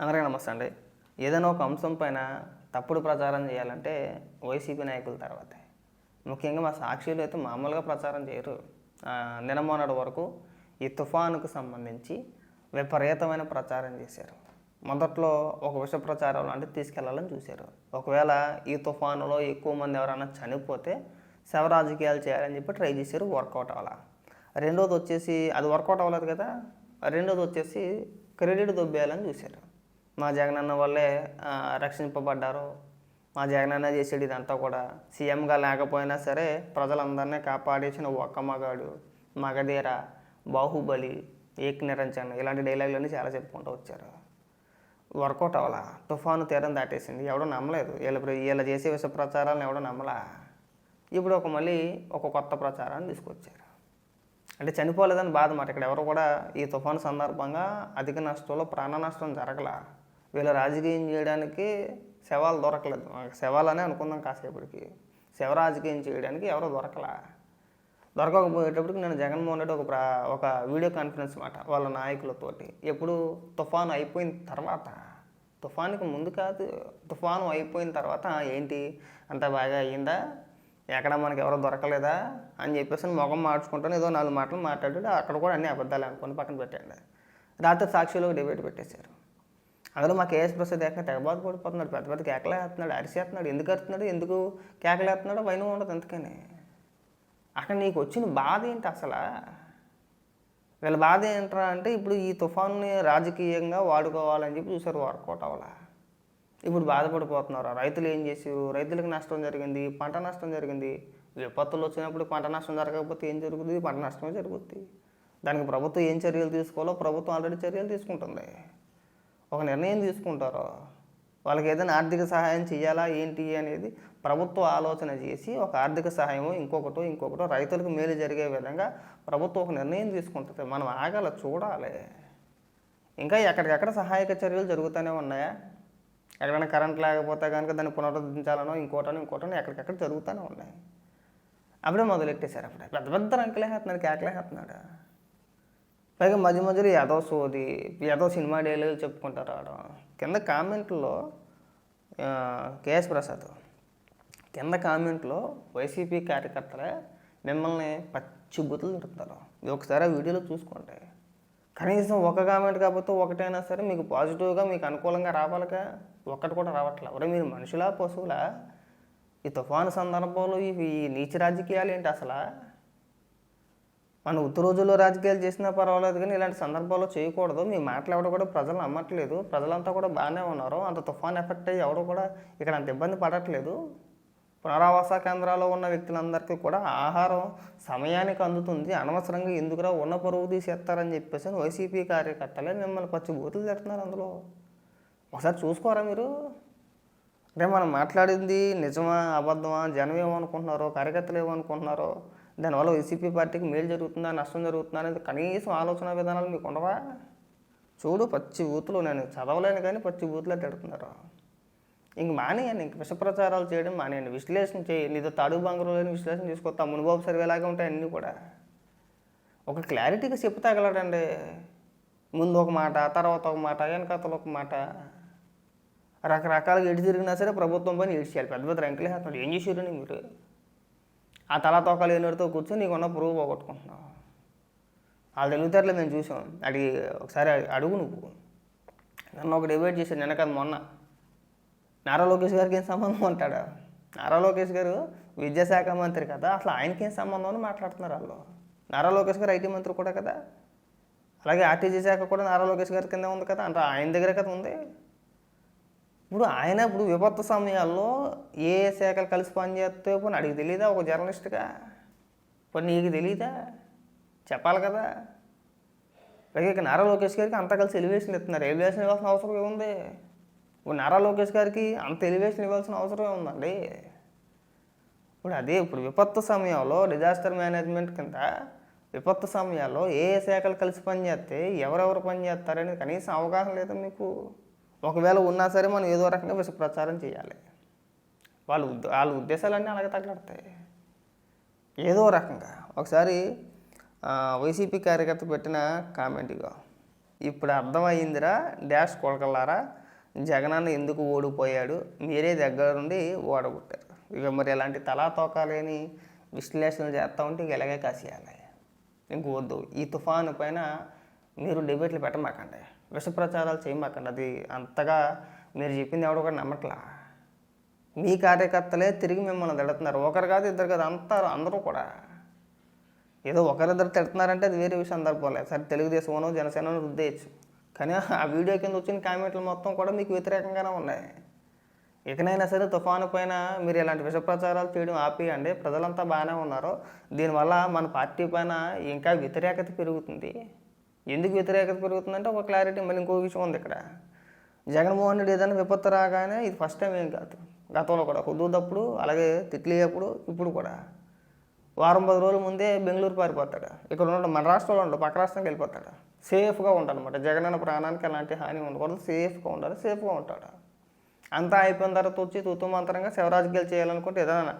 అందరికీ నమస్తే అండి. ఏదైనా ఒక అంశం పైన తప్పుడు ప్రచారం చేయాలంటే వైసీపీ నాయకుల తర్వాతే. ముఖ్యంగా మా సాక్షులు అయితే మామూలుగా ప్రచారం చేయరు. ఆ, వరకు ఈ తుఫానుకు సంబంధించి విపరీతమైన ప్రచారం చేశారు. మొదట్లో ఒక విష ప్రచారం లాంటివి తీసుకెళ్ళాలని చూశారు. ఒకవేళ ఈ తుఫానులో ఎక్కువ మంది ఎవరైనా చనిపోతే శవ రాజకీయాలు చేయాలని చెప్పి ట్రై చేశారు వర్కౌట్ అవ్వాల. రెండోది వచ్చేసి అది వర్కౌట్ అవ్వలేదు కదా. రెండోది వచ్చేసి క్రెడిట్ దొబ్బేయాలని చూశారు. మా జగనన్న వల్లే రక్షింపబడ్డారు. మా జగనన్న చేసేది ఇదంతా కూడా. సీఎంగా లేకపోయినా సరే ప్రజలందరినీ కాపాడేసిన ఒక్క మగాడు మగధీర బాహుబలి ఏక్ నిరంజన్ ఇలాంటి డైలాగులన్నీ చాలా చెప్పుకుంటూ వచ్చారు. వర్కౌట్ అవ్వాలా? తుఫాను తీరం దాటేసింది. ఎవడో నమ్మలేదు. వీళ్ళ వీళ్ళ చేసే విష ప్రచారాలను ఎవడో నమ్మలా? ఇప్పుడు ఒక మళ్ళీ ఒక కొత్త ప్రచారాన్ని తీసుకొచ్చారు. అంటే చనిపోలేదని బాధ మాట. ఇక్కడ ఎవరు కూడా ఈ తుఫాను సందర్భంగా అధిక నష్టంలో ప్రాణ నష్టం జరగలే. వీళ్ళు రాజకీయం చేయడానికి శవాలు దొరకలేదు. శవాలనే అనుకుందాం కాసేపటికి. శవ రాజకీయం చేయడానికి ఎవరో దొరకలా? దొరకకపోయేటప్పటికి నేను జగన్మోహన్ రెడ్డి ఒక ప్రా ఒక వీడియో కాన్ఫరెన్స్ మాట వాళ్ళ నాయకులతోటి. ఎప్పుడు తుఫాను అయిపోయిన తర్వాత తుఫానుకి ముందు కాదు తుఫాను అయిపోయిన తర్వాత ఏంటి? అంత బాగా అయ్యిందా? ఎక్కడ మనకి ఎవరో దొరకలేదా? అని చెప్పేసి మొఖం మార్చుకుంటాను. ఏదో నాలుగు మాటలు మాట్లాడాడు. అక్కడ కూడా అన్ని అబద్ధాలు అనుకుని పక్కన పెట్టండి. రాత్రి సాక్షిలో డిబేట్ పెట్టేశారు. అందులో మా కేఎస్ ప్రసాద్ ఏక తెగబాధ పడిపోతున్నాడు పెద్ద పెద్ద కేకలేస్తున్నాడు అరిసేస్తున్నాడు ఎందుకు అరుస్తున్నాడు ఎందుకు కేకలేస్తున్నాడో వైన ఉండదు అందుకని. అక్కడ నీకు వచ్చిన బాధ ఏంటి అసలు? వీళ్ళ బాధ ఏంట్రా అంటే ఇప్పుడు ఈ తుఫాన్ని రాజకీయంగా వాడుకోవాలని చెప్పి చూసారు వర్కౌట్ అవ్వాలా. ఇప్పుడు బాధపడిపోతున్నారు? రైతులు ఏం చేసారు రైతులకు నష్టం జరిగింది పంట నష్టం జరిగింది. విపత్తులు వచ్చినప్పుడు పంట నష్టం జరగకపోతే ఏం జరుగుతుంది పంట నష్టమే జరుగుతుంది దానికి ప్రభుత్వం ఏం చర్యలు తీసుకోవాలో ప్రభుత్వం ఆల్రెడీ చర్యలు తీసుకుంటుంది. ఒక నిర్ణయం తీసుకుంటారు వాళ్ళకి ఏదైనా ఆర్థిక సహాయం చేయాలా ఏంటి అనేది ప్రభుత్వం ఆలోచన చేసి ఒక ఆర్థిక సహాయమో ఇంకొకటో ఇంకొకటో రైతులకు మేలు జరిగే విధంగా ప్రభుత్వం ఒక నిర్ణయం తీసుకుంటుంది. మనం ఆగాల చూడాలి. ఇంకా ఎక్కడికెక్కడ సహాయక చర్యలు జరుగుతూనే ఉన్నాయా? ఎక్కడైనా కరెంట్ లేకపోతే కనుక దాన్ని పునరుద్ధరించాలనో ఇంకోటనో ఇంకోటనో ఎక్కడికెక్కడ జరుగుతూనే ఉన్నాయి. అప్పుడే మొదలెట్టేశారు అప్పుడే. పెద్ద పెద్ద రంకులేస్తున్నాడు కేకలేస్తున్నాడు పైగా మధ్య మధ్యలో ఏదో సోది ఏదో సినిమా డైలాగులు చెప్పుకుంటారు ఆడ. కింద కామెంట్లో కేఎస్ ప్రసాద్ కింద కామెంట్లో వైసీపీ కార్యకర్తలే మిమ్మల్ని పచ్చి బుతులు తిడుతున్నారు. ఒకసారి ఆ వీడియోలో చూసుకోండి. కనీసం ఒక కామెంట్ కాకపోతే ఒకటైనా సరే మీకు పాజిటివ్గా మీకు అనుకూలంగా రావాలిగా. ఒక్కటి కూడా రావట్లే. ఎవరే మీరు మనుషులా పశువులా? ఈ తుఫాను సందర్భంలో ఇవి ఈ నీచ రాజకీయాలు ఏంటి అసలు? మనం ఉత్తర రోజుల్లో రాజకీయాలు చేసినా పర్వాలేదు కానీ ఇలాంటి సందర్భాల్లో చేయకూడదు. మీ మాటలు ఎవడో కూడా ప్రజలు నమ్మట్లేదు. ప్రజలంతా కూడా బాగానే ఉన్నారు. అంత తుఫాన్ ఎఫెక్ట్ అయ్యి ఎవడో కూడా ఇక్కడ అంత ఇబ్బంది పడట్లేదు. పునరావాస కేంద్రాల్లో ఉన్న వ్యక్తులందరికీ కూడా ఆహారం సమయానికి అందుతుంది. అనవసరంగా ఎందుకురా ఉన్న పరువు తీసేస్తారని చెప్పేసి వైసీపీ కార్యకర్తలే మిమ్మల్ని పచ్చి బూతులు తిడుతున్నారు అందులో. ఒకసారి చూసుకోరా మీరు? అంటే మనం మాట్లాడింది నిజమా అబద్ధమా జనం ఏమనుకుంటున్నారో కార్యకర్తలు ఏమనుకుంటున్నారో దానివల్ల వైసీపీ పార్టీకి మేలు జరుగుతుందా నష్టం జరుగుతుందా అనేది కనీసం ఆలోచన విధానాలు మీకు ఉండవా? చూడు పచ్చి బూతులు నేను చదవలేను కానీ పచ్చి బూతులే తిడుతున్నారు. ఇంక మానేయండి ఇంక విషప్రచారాలు చేయడం మానేయండి. విశ్లేషణ చేయండి. ఇది తడు బంగారు లేని విశ్లేషణ తీసుకొస్తా మునుబాబు సర్వేలాగా ఉంటాయి అన్నీ కూడా. ఒక క్లారిటీగా చెప్పు తగలడండి. ముందు ఒక మాట తర్వాత ఒక మాట వెనకతలు ఒక మాట. రకరకాలుగా ఎటు తిరిగినా సరే ప్రభుత్వం పని ఏడ్చేయాలి. పెద్ద పెద్ద రంకులే వేస్తున్నాడు ఏం చేసారని మీరు? ఆ తల తోకలు ఎన్నడితో కూర్చొని నీకున్న పురుగు పోగొట్టుకుంటున్నావు. వాళ్ళు తెలుగుతారులే మేము చూసాం. అడిగి ఒకసారి అడుగు నువ్వు. నన్ను ఒక డిబేట్ చేశాడు. నిన్న కదా మొన్న. నారా లోకేష్ గారికి ఏం సంబంధం అంటాడు? నారా లోకేష్ గారు విద్యాశాఖ మంత్రి కదా. అసలు ఆయనకి ఏం సంబంధం అని మాట్లాడుతున్నారు వాళ్ళు. నారా లోకేష్ గారు ఐటీ మంత్రి కూడా కదా. అలాగే ఆర్టీజీ శాఖ కూడా నారా లోకేష్ గారి కింద ఉంది కదా. అంటే ఆయన దగ్గర కదా ఉంది. ఇప్పుడు ఆయన ఇప్పుడు విపత్తు సమయాల్లో ఏ ఏ శాఖలు కలిసి పనిచేస్తే పోనీ అడిగి తెలియదా ఒక జర్నలిస్ట్గా? పోనీ నీకు తెలియదా చెప్పాలి కదా. పైగా ఇక నారా లోకేష్ గారికి అంతా కలిసి ఎలివేషన్ ఇస్తున్నారు. ఎలివేషన్ ఇవ్వాల్సిన అవసరం ఏముంది ఇప్పుడు నారా లోకేష్ గారికి అంత ఎలివేషన్ ఇవ్వాల్సిన అవసరం ఏముందండి ఇప్పుడు అదే ఇప్పుడు విపత్తు సమయంలో డిజాస్టర్ మేనేజ్మెంట్ కింద విపత్తు సమయాల్లో ఏ ఏ శాఖలు కలిసి పనిచేస్తే ఎవరెవరు పనిచేస్తారని కనీసం అవగాహన లేదా మీకు? ఒకవేళ ఉన్నా సరే మనం ఏదో రకంగా విష ప్రచారం చేయాలి. వాళ్ళ ఉద్ద వాళ్ళ ఉద్దేశాలన్నీ అలాగే తగలడతాయి. ఏదో రకంగా. ఒకసారి వైసీపీ కార్యకర్త పెట్టిన కామెంట్ ఇగో. ఇప్పుడు అర్థమైందిరా డాష్ కొడకల్లారా? జగనన్న ఎందుకు ఓడిపోయాడు? మీరే దగ్గర నుండి ఓడగొట్టారు. ఇక మరి ఇలాంటి తలా తోకాలేని విశ్లేషణలు చేస్తూ ఉంటే ఇక ఇలాగే కాసేయాలి. ఇంక వద్దు. ఈ తుఫాను పైన మీరు డిబేట్లు పెట్టమాకండి. విష ప్రచారాలు చేయమాకండి అది అంతగా మీరు చెప్పింది ఎవడో కూడా నమ్మట్లా. మీ కార్యకర్తలే తిరిగి మిమ్మల్ని తిడుతున్నారు. ఒకరు కాదు ఇద్దరు కాదు అంతా అందరూ కూడా. ఏదో ఒకరిద్దరు తిడుతున్నారంటే అది వేరే విషయం సందర్భంలో. సరే తెలుగుదేశంలో జనసేనను రుద్దేయచ్చు. కానీ ఆ వీడియో కింద వచ్చిన కామెంట్లు మొత్తం కూడా మీకు వ్యతిరేకంగానే ఉన్నాయి. ఇకనైనా సరే తుఫాను పైన మీరు ఇలాంటి విష ప్రచారాలు చేయడం ఆపేయండి. ప్రజలంతా బాగానే ఉన్నారు. దీనివల్ల మన పార్టీ పైన ఇంకా వ్యతిరేకత పెరుగుతుంది. ఎందుకు వ్యతిరేకత పెరుగుతుందంటే ఒక క్లారిటీ మళ్ళీ ఇంకో విషయం ఉంది ఇక్కడ. జగన్మోహన్ రెడ్డి ఏదైనా విపత్తు రాగానే ఇది ఫస్ట్ టైం ఏం కాదు. గతంలో కూడా కుదురుదప్పుడు అలాగే తిట్లేయప్పుడు ఇప్పుడు కూడా. వారం పది రోజుల ముందే బెంగళూరు పారిపోతాడు. ఇక్కడ ఉండడం మన రాష్ట్రంలో ఉండడు పక్క రాష్ట్రానికి వెళ్ళిపోతాడు. సేఫ్గా ఉంటాడనమాట జగన్ అన్న ప్రాణానికి ఎలాంటి హాని ఉండకూడదు. సేఫ్గా ఉండాలి సేఫ్గా ఉంటాడు. అంతా అయిపోయిన తర్వాత వచ్చి తూతుమంతరంగా శివరాజకీయాలు చేయాలనుకుంటే ఏదైనా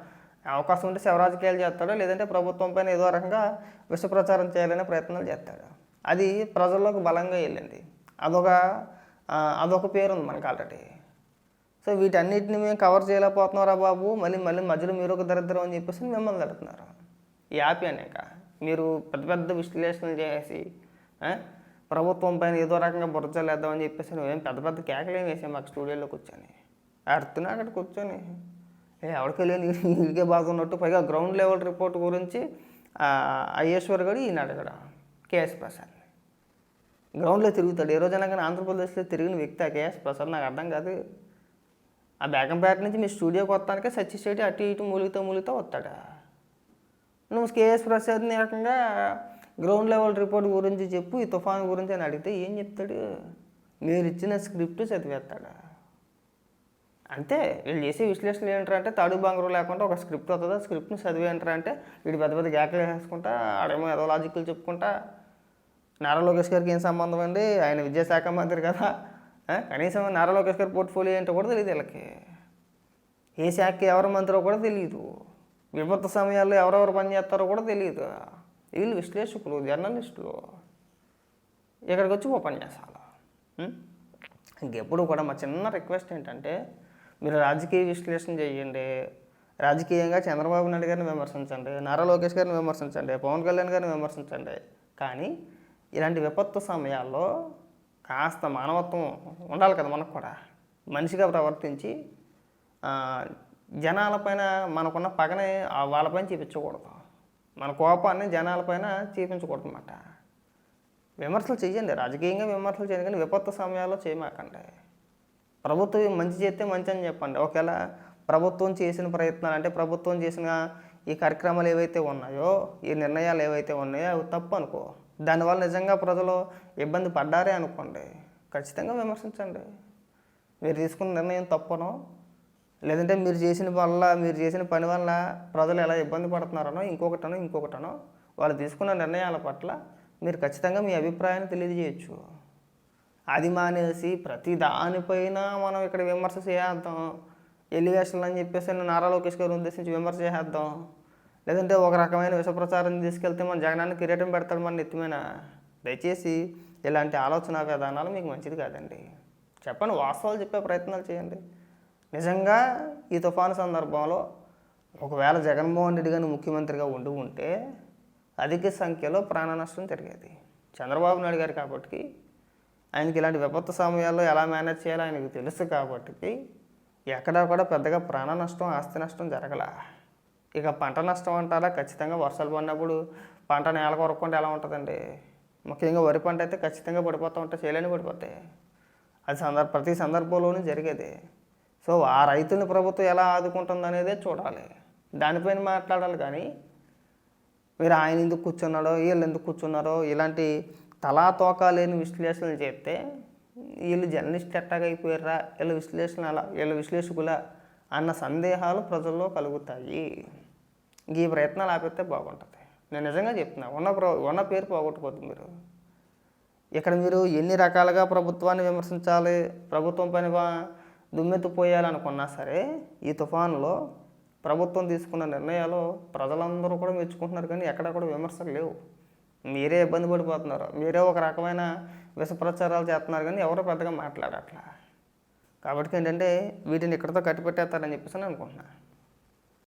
అవకాశం ఉంటే శివరాజకీయాలు చేస్తాడు లేదంటే ప్రభుత్వం పైన ఏదో రకంగా విష ప్రచారం చేయాలనే ప్రయత్నాలు చేస్తాడు. అది ప్రజల్లోకి బలంగా వెళ్ళింది. అదొక అదొక పేరు ఉంది మనకి ఆల్రెడీ సో వీటన్నిటిని మేము కవర్ చేయలేకపోతున్నారా బాబు? మళ్ళీ మళ్ళీ మధ్యలో మీరు ఒక దరిద్రం అని చెప్పేసి మిమ్మల్ని తడుతున్నారు ఈ యాపీ అనేక మీరు పెద్ద పెద్ద విశ్లేషణలు చేసి ప్రభుత్వం పైన ఏదో రకంగా బుర్రచలేద్దామని చెప్పేసి నువ్వేం పెద్ద పెద్ద కేకలేం వేసాం మాకు స్టూడియోలో కూర్చొని? అడుతున్నా అక్కడ కూర్చొని. ఏ ఎవరికి వెళ్ళి నీకే బాగున్నట్టు పైగా గ్రౌండ్ లెవెల్ రిపోర్ట్ గురించి అయ్యేశ్వర్ గడు ఈయన అడగడం. కేఎస్ ప్రసాద్. గ్రౌండ్లో తిరుగుతాడు. ఏ రోజైనా కానీ ఆంధ్రప్రదేశ్లో తిరిగిన వ్యక్తి ఆ కేఎస్ ప్రసాద్ నాకు అర్థం కాదు. ఆ బేగంపేట నుంచి మీ స్టూడియోకి వస్తానికే సత్యశెట్టి అటు ఇటు మూలిగితో మూలిగితో వస్తాడా? నువ్వు కేఎస్ ప్రసాద్ని రకంగా గ్రౌండ్ లెవెల్ రిపోర్ట్ గురించి చెప్పు ఈ తుఫాను గురించి అని అడిగితే ఏం చెప్తాడు? మీరు ఇచ్చిన స్క్రిప్ట్ చదివేస్తాడా? అంతే. వీళ్ళు చేసే విశ్లేషణలు ఏంటంటే తాడు బంగరు లేకుండా ఒక స్క్రిప్ట్ వస్తుంది. ఆ స్క్రిప్ట్ని చదివేంటారంటే వీడు పెద్ద పెద్ద గ్యాకలు వేసుకుంటా ఆడేమో ఏదో లాజిక్లు చెప్పుకుంటా నారా లోకేష్ గారికి ఏం సంబంధం అండి? ఆయన విద్యాశాఖ మంత్రి కదా. కనీసం నారా లోకేష్ గారి పోర్ట్ఫోలియో ఏంటో కూడా తెలియదు వీళ్ళకి. ఏ శాఖకి ఎవరు మంత్రో కూడా తెలియదు. విపత్తు సమయాల్లో ఎవరెవరు పనిచేస్తారో కూడా తెలియదు. వీళ్ళు విశ్లేషకులు జర్నలిస్టులు. ఇక్కడికి వచ్చి ఉపన్యాసాలు ఉం? ఇంకెప్పుడు కూడా మా చిన్న రిక్వెస్ట్ ఏంటంటే మీరు రాజకీయ విశ్లేషణ చేయండి. రాజకీయంగా చంద్రబాబు నాయుడు గారిని విమర్శించండి నారా లోకేష్ గారిని విమర్శించండి పవన్ కళ్యాణ్ గారిని విమర్శించండి. కానీ ఇలాంటి విపత్తు సమయాల్లో కాస్త మానవత్వం ఉండాలి కదా మనకు కూడా. మనిషిగా ప్రవర్తించి జనాలపైన మనకున్న పగని ఆ వాళ్ళపైన చూపించకూడదు. మన కోపాన్ని జనాలపైన చూపించకూడదు అన్నమాట. విమర్శలు చేయండి రాజకీయంగా విమర్శలు చేయండి కానీ విపత్తు సమయాల్లో చేయమాకండి. ప్రభుత్వం మంచి చేస్తే మంచి అని చెప్పండి. ఒకవేళ ప్రభుత్వం చేసిన ప్రయత్నాలు అంటే ప్రభుత్వం చేసిన ఈ కార్యక్రమాలు ఏవైతే ఉన్నాయో ఈ నిర్ణయాలు ఏవైతే ఉన్నాయో అవి తప్పు అనుకో దానివల్ల నిజంగా ప్రజలు ఇబ్బంది పడ్డారే అనుకోండి ఖచ్చితంగా విమర్శించండి. మీరు తీసుకున్న నిర్ణయం తప్పనో లేదంటే మీరు చేసిన వల్ల మీరు చేసిన పని వల్ల ప్రజలు ఎలా ఇబ్బంది పడుతున్నారనో ఇంకొకటనో ఇంకొకటనో వాళ్ళు తీసుకున్న నిర్ణయాల పట్ల మీరు ఖచ్చితంగా మీ అభిప్రాయాన్ని తెలియజేయచ్చు. అది మానేసి ప్రతి దానిపైన మనం ఇక్కడ విమర్శ చేద్దాం ఎలివేషన్లు అని చెప్పేసి నారా లోకేష్ గారు ఉద్దేశించి విమర్శ చేసేద్దాం. లేదంటే ఒక రకమైన విషప్రచారం తీసుకెళ్తే మన జగనాన్ని కిరీటం పెడతాడు మన నెత్తిమైన దయచేసి ఇలాంటి ఆలోచన విధానాలు మీకు మంచిది కాదండి. చెప్పండి వాస్తవాలు చెప్పే ప్రయత్నాలు చేయండి. నిజంగా ఈ తుఫాను సందర్భంలో ఒకవేళ జగన్మోహన్ రెడ్డి గారిని ముఖ్యమంత్రిగా ఉండి ఉంటే అధిక సంఖ్యలో ప్రాణ నష్టం జరిగేది. చంద్రబాబు నాయుడు గారు కాబట్టి ఆయనకి ఇలాంటి విపత్తు సమయాల్లో ఎలా మేనేజ్ చేయాలో ఆయనకు తెలుసు కాబట్టి ఎక్కడా కూడా పెద్దగా ప్రాణ నష్టం ఆస్తి నష్టం జరగల. ఇక పంట నష్టం అంటారా? ఖచ్చితంగా వర్షాలు పడినప్పుడు పంట నేల కొరకుండా ఎలా ఉంటుందండి? ముఖ్యంగా వరి పంట అయితే ఖచ్చితంగా పడిపోతూ ఉంటాయి చేలేని పడిపోతాయి. అది సందర్భ ప్రతి సందర్భంలోనూ జరిగేది. సో ఆ రైతుని ప్రభుత్వం ఎలా ఆదుకుంటుంది అనేదే చూడాలి. దానిపైన మాట్లాడాలి కానీ మీరు ఆయన ఎందుకు కూర్చున్నాడో వీళ్ళు ఎందుకు కూర్చున్నారో ఇలాంటి తలా తోక లేని విశ్లేషణలు చేస్తే వీళ్ళు జర్నలిస్ట్ ఎట్టాగా అయిపోయారా? వీళ్ళ విశ్లేషణ అలా వీళ్ళ విశ్లేషకుల అన్న సందేహాలు ప్రజల్లో కలుగుతాయి. ఈ ప్రయత్నాలు ఆపితే బాగుంటుంది. నేను నిజంగా చెప్తున్నా ఉన్న ప్ర ఉన్న పేరు పోగొట్టుకోవద్దు మీరు. ఇక్కడ మీరు ఎన్ని రకాలుగా ప్రభుత్వాన్ని విమర్శించాలి ప్రభుత్వం పైన దుమ్మెత్తిపోయాలనుకున్నా సరే ఈ తుఫానులో ప్రభుత్వం తీసుకున్న నిర్ణయాలు ప్రజలందరూ కూడా మెచ్చుకుంటున్నారు కానీ ఎక్కడ కూడా విమర్శలు లేవు. మీరే ఇబ్బంది పడిపోతున్నారు. మీరే ఒక రకమైన విషప్రచారాలు చేస్తున్నారు కానీ ఎవరు పెద్దగా మాట్లాడట్లా. కాబట్టి ఏంటంటే వీటిని ఇక్కడితో కట్టిపెట్టేస్తారని చెప్పేసి నేను అనుకుంటున్నాను